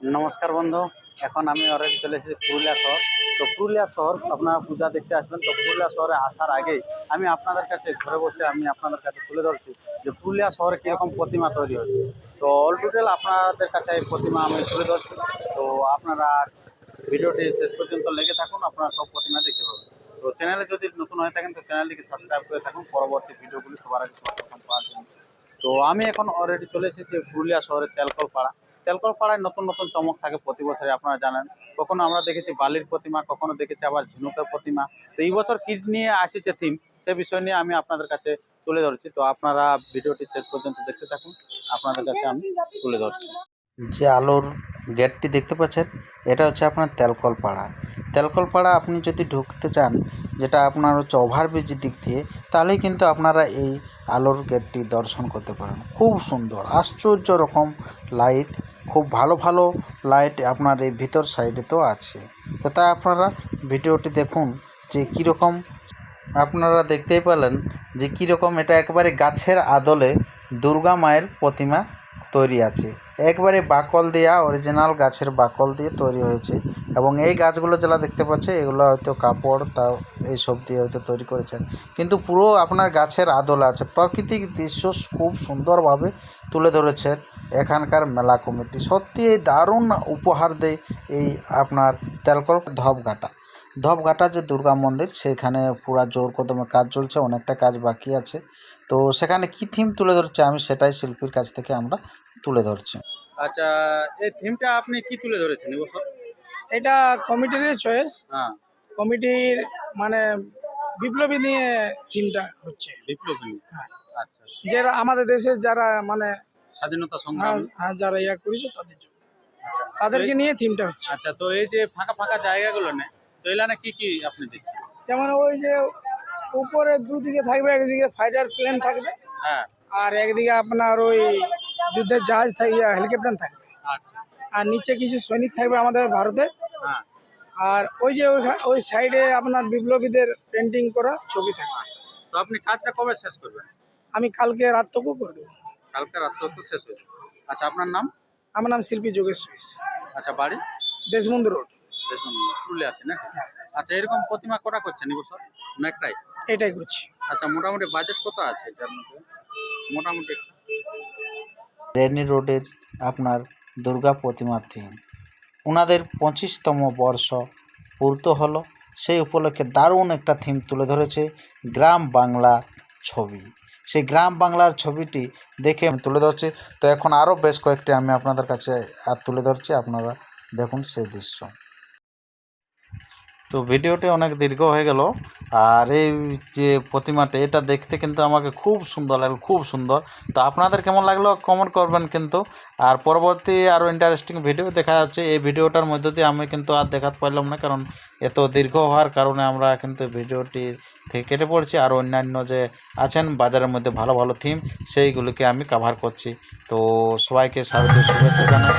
নমস্কার বন্ধু, এখন আমি অলরেডি চলে এসেছি পুরুলিয়া শহর। তো পুরুলিয়া শহর, আপনারা পূজা দেখতে আসবেন। তো পুরুলিয়া শহরে আসার আগেই আমি আপনাদের কাছে ঘরে বসে আমি আপনাদের কাছে তুলে ধরছি যে পুরুলিয়া শহরে কীরকম প্রতিমা তৈরি হচ্ছে তো অল টোটাল আপনাদের কাছে এই প্রতিমা আমি তুলে ধরছি। তো আপনারা ভিডিওটি শেষ পর্যন্ত লেগে থাকুন, আপনারা সব প্রতিমা দেখতে পাবেন। তো চ্যানেলে যদি নতুন হয়ে থাকেন, তো চ্যানেলটিকে সাবস্ক্রাইব করে থাকুন। পরবর্তী ভিডিওগুলি সবার আগে সর্বপ্রথম পাওয়ার জন্য। তো আমি এখন অলরেডি চলে এসেছি পুরুলিয়া শহরের তেলকল পাড়া তেলকল পাড়ায় নতুন নতুন চমক থাকে প্রতি বছরে আপনারা জানেন। কখনো আমরা দেখেছি বালির প্রতিমা, কখনো দেখেছি আবার ঝিনুকের প্রতিমা। তো এই বছর কি নিয়ে আসছে থিম সে বিষয় নিয়ে আমি আপনাদের কাছে তুলে ধরছি। তো আপনারা ভিডিওটি শেষ পর্যন্ত দেখতে থাকুন। আপনাদের কাছে আমি তুলে ধরছি। যে আলোর গেটটি দেখতে পাচ্ছেন, এটা হচ্ছে আপনার তেলকল পাড়া তেলকল পাড়া আপনি যদি ঢুকতে চান, যেটা আপনার হচ্ছে ওভারব্রিজের দিক দিয়ে, তাহলেই কিন্তু আপনারা এই আলোর গেটটি দর্শন করতে পারেন। খুব সুন্দর, আশ্চর্য রকম লাইট খুব ভালো ভালো লাইট আপনার এই ভিতর সাইডে তো আছে। তো তাই আপনারা ভিডিওটি দেখুন যে কীরকম আপনারা দেখতেই পেলেন যে কীরকম এটা একবারে গাছের আদলে দুর্গা মায়ের প্রতিমা তৈরি আছে। একবারে বাকল দেওয়া অরিজিনাল গাছের বাকল দিয়ে তৈরি হয়েছে এবং এই গাছগুলো যারা দেখতে পাচ্ছে, এগুলো হয়তো কাপড় তা এইসব দিয়ে হয়তো তৈরি করেছেন। কিন্তু পুরো আপনার গাছের আদল আছে। প্রাকৃতিক দৃশ্য খুব সুন্দরভাবে তুলে ধরেছেন এখানকার মেলা কমিটি। সত্যি এই দারুণ উপহার দেয় এই আপনার তেলকল ধপঘাটা। ধপঘাটা যে দুর্গা মন্দির, সেখানে পুরা জোর কদমে কাজ চলছে, অনেকটা কাজ বাকি আছে। তো সেখানে কি থিম তুলে ধরছে আমি সেটাই শিল্পীর কাছ থেকে আমরা তুলে ধরছি। আচ্ছা এই থিমটা আপনি কি তুলে ধরেছেন এবছর? এটা কমিটির চয়েস হ্যাঁ। কমিটির মানে বিপ্লবী নিয়ে থিমটা হচ্ছে। বিপ্লবী হ্যাঁ। আচ্ছা যারা আমাদের দেশে যারা মানে স্বাধীনতা হ্যাঁ, সংগ্রাম। হ্যাঁ, যারা ইয়া করেছে তাদের জন্য। আচ্ছা। তাদেরকে নিয়ে থিমটা হচ্ছে। আচ্ছা তো এই যে ফাঁকা ফাঁকা জায়গাগুলো নেই তো এলানে কি কি আপনি দেখছেন? যেমন ওই যে উপরে দুদিকে থাকবে একদিকে ফাইটার প্লেন থাকবে হ্যাঁ। আর একদিকে আপনার ওই যুদ্ধের জাহাজ থাকবে হেলিকপ্টার থাকবে। আচ্ছা। আর নিচে কিছু সৈনিক থাকবে আমাদের ভারতে। হ্যাঁ। আর ওই যে ওই সাইডে আপনার বিপ্লবীদের পেন্টিং করা ছবি থাকবে। তো আপনি কাজটা কবে শেষ করবেন? আমি কালকে রাতটুকু করে দেবো। কালকে রাত তো শেষ হয়ে যাবে। আচ্ছা আপনার নাম? আমার নাম শিল্পী যোগেশ সুইস আচ্ছা বাড়ি? দেশবন্ধু রোড। দেখুন স্কুলে আছে নাকি? আচ্ছা এরকম প্রতিমা কটা করছেন এবছর? না একটাই এটাই করছি। আচ্ছা মোটামুটি বাজেট কত আছে এটার মধ্যে? মোটামুটি রেনি রোডের আপনার দুর্গা প্রতিমার থিম ওনাদের পঁচিশতম বর্ষ পূর্ত হলো। সেই উপলক্ষে দারুণ একটা থিম তুলে ধরেছে গ্রাম বাংলা ছবি। সেই গ্রাম বাংলার ছবিটি দেখে আমি তুলে ধরছি। তো এখন আরও বেশ কয়েকটি আমি আপনাদের কাছে আর তুলে ধরছি। আপনারা দেখুন সেই দৃশ্য। তো ভিডিওটি অনেক দীর্ঘ হয়ে গেল। আর এই যে প্রতিমাটা, এটা দেখতে কিন্তু আমাকে খুব সুন্দর লাগল, খুব সুন্দর। তো আপনাদের কেমন লাগল কমেন্ট করবেন কিন্তু। আর পরবর্তী আরও ইন্টারেস্টিং ভিডিও দেখা যাচ্ছে। এই ভিডিওটার মধ্য দিয়ে আমি কিন্তু আর দেখাতে পারলাম না, কারণ এত দীর্ঘ হওয়ার কারণে আমরা কিন্তু ভিডিওটি থেকে কেটে পড়ছি। আর অন্যান্য যে আছেন, বাজারের মধ্যে ভালো ভালো থিম সেইগুলোকে আমি কাভার করছি। তো সবাইকে স্বাগত, শুভেচ্ছা জানাই।